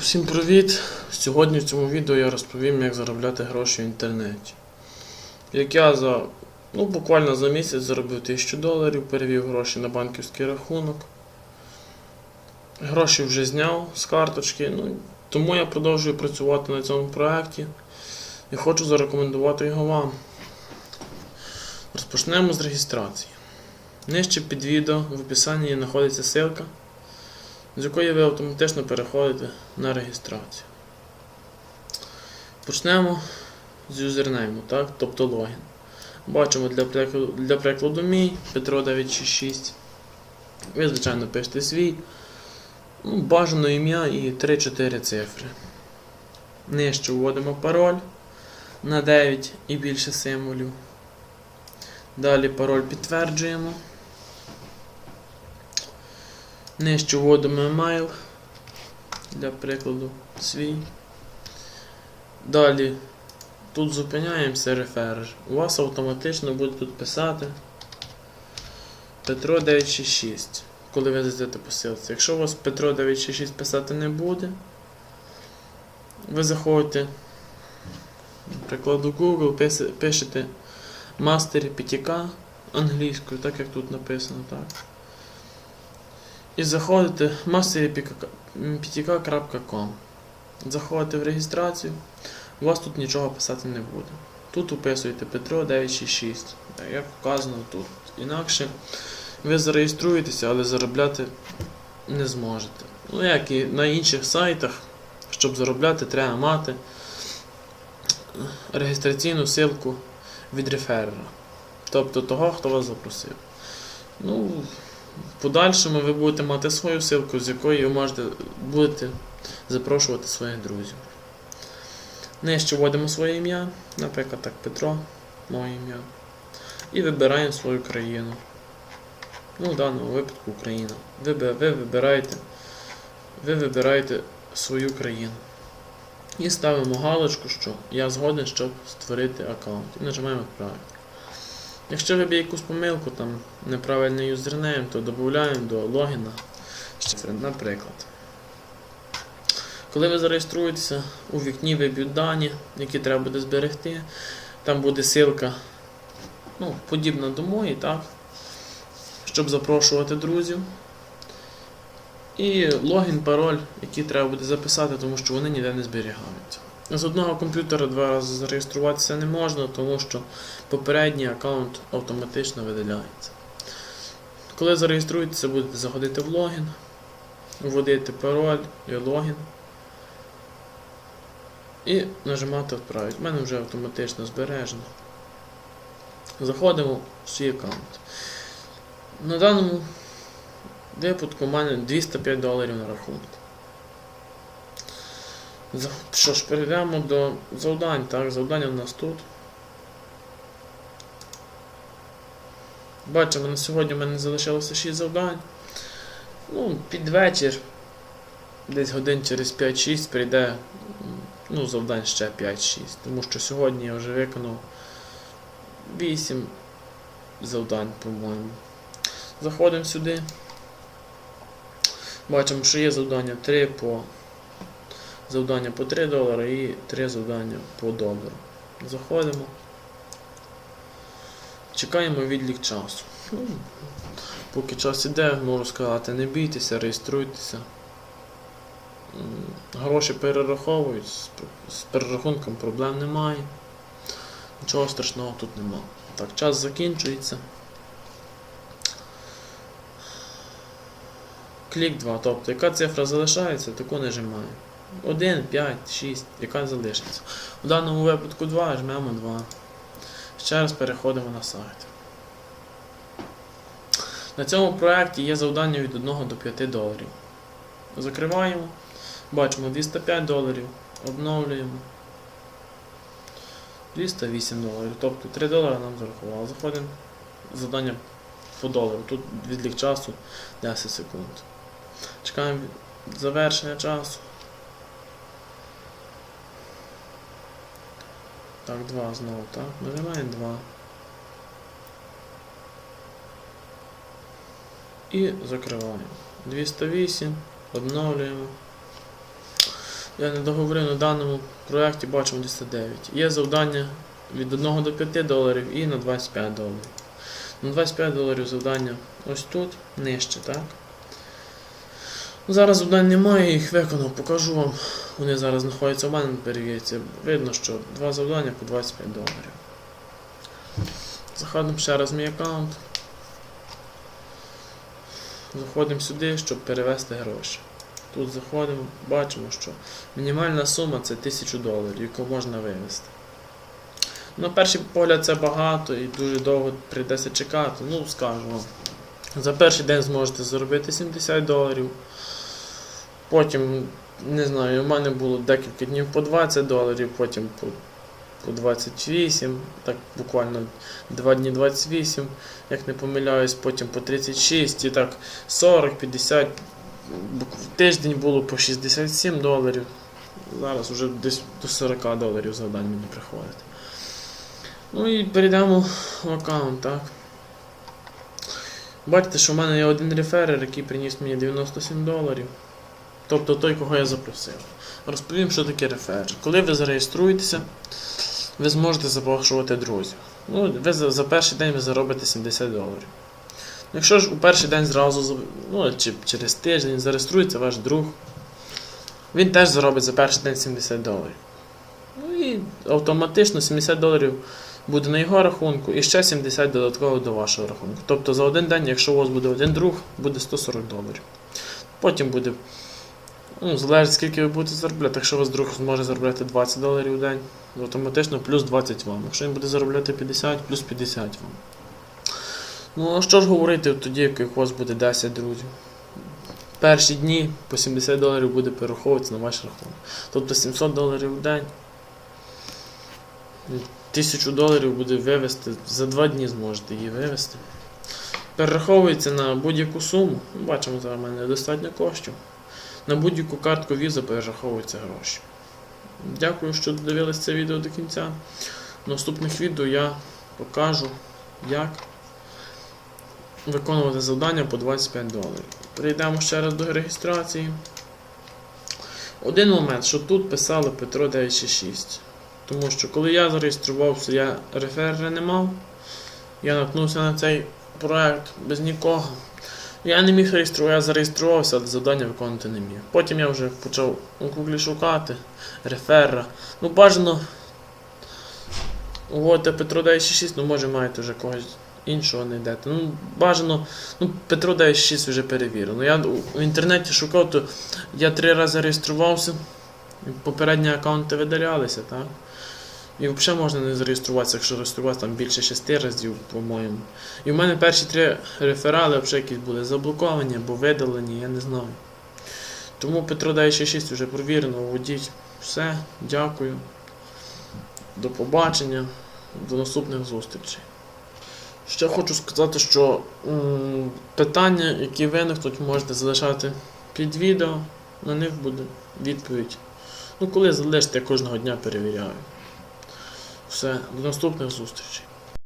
Всім привіт! Сьогодні в цьому відео я розповім, як заробляти гроші в інтернеті. Як я за ну, буквально за місяць заробив 1000 доларів, перевів гроші на банківський рахунок. Гроші вже зняв з карточки, ну, тому я продовжую працювати на цьому проєкті і хочу зарекомендувати його вам. Розпочнемо з реєстрації. Нижче під відео в описанні знаходиться ссылка з якої ви автоматично переходите на реєстрацію. Почнемо з юзернейму, так? тобто логін. Бачимо для прикладу, для прикладу мій Петро 966. Ви, звичайно, пишете свій. Ну, Бажано ім'я і 3-4 цифри. Нижче вводимо пароль на 9 і більше символів. Далі пароль підтверджуємо. Нижче вводимо емейл для прикладу свій. Далі тут зупиняємося реферер. У вас автоматично буде тут писати Петро 966, коли ви зайдете по ссылці. Якщо у вас Петро 966 писати не буде, ви заходите, прикладу Google, пишете Master PTK англійською, так як тут написано, так. І заходите masterptk.com. Заходите в реєстрацію, у вас тут нічого писати не буде. Тут вписуєте Петро 966, як вказано тут. Інакше ви зареєструєтеся, але заробляти не зможете. Ну, як і на інших сайтах, щоб заробляти, треба мати реєстраційну ссылку від реферера. Тобто того, хто вас запросив. Ну, в подальшому ви будете мати свою ссылку, з якої ви можете будете запрошувати своїх друзів. Нижче вводимо своє ім'я, наприклад, так, Петро, моє ім'я. І вибираємо свою країну. Ну, в даному випадку Україна. Ви, ви вибираєте, ви вибираєте свою країну. І ставимо галочку, що я згоден, щоб створити аккаунт. І нажимаємо відправити. Якщо ви б якусь помилку, там неправильний юзернейм, то додаємо до логіна наприклад. Коли ви зареєструєтеся, у вікні виб'ють дані, які треба буде зберегти. Там буде ссылка, ну, подібна до моєї, так? Щоб запрошувати друзів. І логін, пароль, який треба буде записати, тому що вони ніде не зберігаються. З одного комп'ютера два рази зареєструватися не можна, тому що попередній аккаунт автоматично видаляється. Коли зареєструєтеся, будете заходити в логін, вводити пароль і логін. І нажимати відправити. У мене вже автоматично збережено. Заходимо в свій аккаунт. На даному випадку у мене 205 доларів на рахунку. Що ж, перейдемо до завдань. Так, завдання у нас тут. Бачимо, на сьогодні в мене залишилося 6 завдань. Ну, під вечір, десь годин через 5-6 прийде ну, завдань ще 5-6. Тому що сьогодні я вже виконав 8 завдань, по-моєму. Заходимо сюди. Бачимо, що є завдання 3 по завдання по 3 долари і 3 завдання по долару. Заходимо. Чекаємо відлік часу. Ну, Поки час іде, можу сказати, не бійтеся, реєструйтеся. Гроші перераховують, з перерахунком проблем немає. Нічого страшного тут нема. Так, час закінчується. Клік 2, тобто яка цифра залишається, таку нажимаємо. 1, 5, 6, яка залишиться. У даному випадку 2, жмемо 2. Ще раз переходимо на сайт. На цьому проєкті є завдання від 1 до 5 доларів. Закриваємо. Бачимо 205 доларів. Обновлюємо. 208 доларів. Тобто 3 долари нам зарахувало. Заходимо. Завдання по долару. Тут відлік часу 10 секунд. Чекаємо завершення часу. Так, 2 знову, так. Нажимаємо 2. І закриваємо. 208. Обновлюємо. Я не договорив на даному проєкті бачимо 209. Є завдання від 1 до 5 доларів і на 25 доларів. На 25 доларів завдання ось тут, нижче, так? Ну, Зараз завдань немає, їх виконав, покажу вам. Вони зараз знаходяться в мене на перевірці. Видно, що два завдання по 25 доларів. Заходимо ще раз в мій аккаунт. Заходимо сюди, щоб перевести гроші. Тут заходимо, бачимо, що мінімальна сума це 1000 доларів, яку можна вивести. На перший погляд це багато і дуже довго прийдеться чекати. Ну, скажу вам. За перший день зможете заробити 70 доларів. Потім, не знаю, у мене було декілька днів по 20 доларів, потім по, по 28, так буквально 2 дні 28, як не помиляюсь, потім по 36 і так 40, 50. Бук- В тиждень було по 67 доларів. Зараз вже десь до 40 доларів завдань мені приходить. Ну і перейдемо в аккаунт, так. Бачите, що в мене є один реферер, який приніс мені 97 доларів. Тобто той, кого я запросив. Розповім, що таке реферер. Коли ви зареєструєтеся, ви зможете запрошувати друзів. Ну, ви за, за перший день ви заробите 70 доларів. Якщо ж у перший день зразу, ну, чи через тиждень зареєструється ваш друг, він теж заробить за перший день 70 доларів. Ну і автоматично 70 доларів буде на його рахунку і ще 70 додатково до вашого рахунку. Тобто за один день, якщо у вас буде один друг, буде 140 доларів. Потім буде, ну, залежить скільки ви будете заробляти. Якщо у вас друг зможе заробляти 20 доларів в день, то автоматично плюс 20 вам. Якщо він буде заробляти 50, плюс 50 вам. Ну, а що ж говорити тоді, як у вас буде 10 друзів? Перші дні по 70 доларів буде перераховуватися на ваш рахунок. Тобто 700 доларів в день. 1000 доларів буде вивести, за 2 дні зможете її вивести. Перераховується на будь-яку суму. Бачимо, зараз в мене достатньо коштів. На будь-яку картку віза перераховуються гроші. Дякую, що додивились це відео до кінця. В наступних відео я покажу, як виконувати завдання по 25 доларів. Перейдемо ще раз до реєстрації. Один момент, що тут писали Петро 966. Тому що коли я зареєструвався, я реферера не мав. Я наткнувся на цей проект без нікого. Я не міг реєструватися, я зареєструвався, але завдання виконувати не міг. Потім я вже почав у Google шукати реферера. Ну, бажано. От Петро 966, ну може маєте вже когось іншого не йдете. Ну, бажано. Ну, Петро 966 вже перевірив. Ну, я в інтернеті шукав, то я три рази реєструвався. Попередні аккаунти видалялися, так? І взагалі можна не зареєструватися, якщо реєструватися там більше шести разів, по-моєму. І в мене перші три реферали взагалі якісь були заблоковані або видалені, я не знаю. Тому Петро 966 вже провірено, вводіть. Все, дякую. До побачення, до наступних зустрічей. Ще хочу сказати, що м, питання, які виникнуть, можете залишати під відео, на них буде відповідь. Ну, коли залишите, я кожного дня перевіряю. Все, до наступних зустрічей.